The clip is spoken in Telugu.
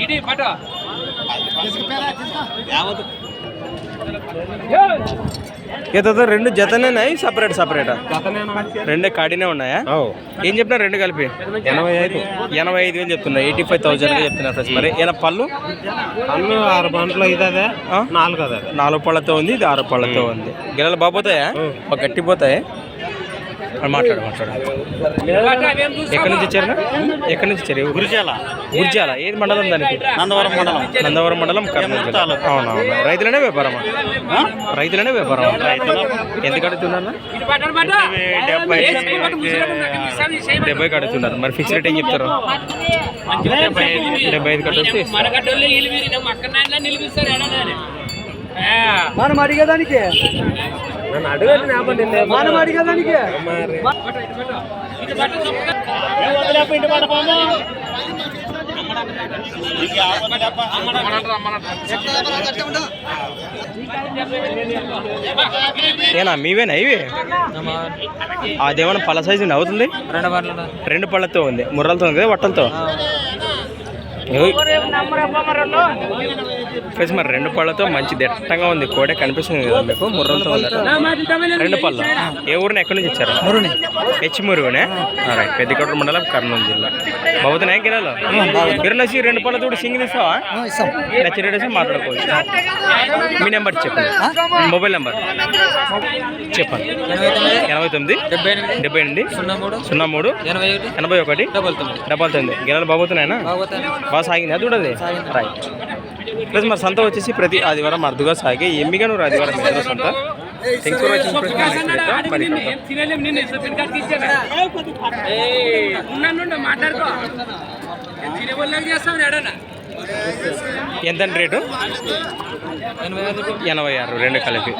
ఇడి పట్టు ఏదో రెండు జతనేనా సపరేట్ సపరేటా రెండే కాడినే ఉన్నాయా? ఏం చెప్పినారు రెండు కలిపి? ఎనభై ఐదు. ఎనభై ఐదు వేలు చెప్తున్నా ఎయిటీ ఫైవ్ థౌసండ్ చెప్తున్నారు ఫ్రెండ్స్ మరి ఏమైనా పళ్ళు? అన్ను ఆరు బండ్లు ఇది? నాలుగు నాలుగు పళ్ళతో ఉంది ఇది ఆరు పళ్ళతో ఉంది. గిన్నెలు బాగుపోతాయా ఒక గట్టిపోతాయి? మాట్లాడు మాట్లాడు ఎక్కడి నుంచి ఇచ్చారు ఎక్కడి నుంచి ఇచ్చారు గురిజాల. గురిజాల. ఏది మండలం దానికి? నందవరం మండలం. నందవరం మండలం కర్నూలు జిల్లా. అవునవును. రైతులనే వ్యాపారం రైతులనే వ్యాపారం ఎంత కడుతున్నారు డెబ్బై కడుతున్నారు. మరి ఫిక్స్ రేట్ ఏం చెప్తారు? డెబ్బై ఐదు కట్టొచ్చు మనం అడిగేదానికి. నన్ను అడగండి మనం అడిగేదానికి ఏనా మీవేనా ఇవి? అదేమన్నా పళ్ళ సైజు అవుతుంది? రెండు పళ్ళతో ఉంది ముర్రలతో ఉంది కదా వట్టలతో. ఫ్రెండ్స్ మరి రెండు పళ్ళతో మంచి దట్టంగా ఉంది. కోడే కనిపిస్తుంది కదా మీకు? ముర్రలతో ఉందట రెండు పళ్ళ. ఏ ఊరిని ఎక్కడి నుంచి ఇచ్చారు? మురుని. H మురునే right. పెద్దకొట్ట మండలం కర్నూలు జిల్లా. బాగుతున్నాయి గిరాలు? గిరనసి రెండు పళ్ళతో కూడా సింగిల్ ఇస్తావా? నచ్చిన రేట్ ఇస్తే మాట్లాడుకోవచ్చు. మీ నెంబర్ చెప్పండి మొబైల్ నెంబర్. చెప్పండి. ఎనభై తొమ్మిది డెబ్బై ఎనిమిది సున్నా మూడు ఎనభై ఒకటి డబల్ తొమ్మిది. గిరాలు బాగుతున్నాయినా బాగా సాగింది? అది చూడదు రైట్ ప్లస్ మరి సంత వచ్చేసి ప్రతి ఆదివారం అరుదుగా సాగే. ఎమ్మిగా నువ్వు ఆదివారం సంత? థ్యాంక్స్ ఫర్ వాచింగ్ ఎంత రేటు? ఎనభై ఆరు రెండు కలిపి.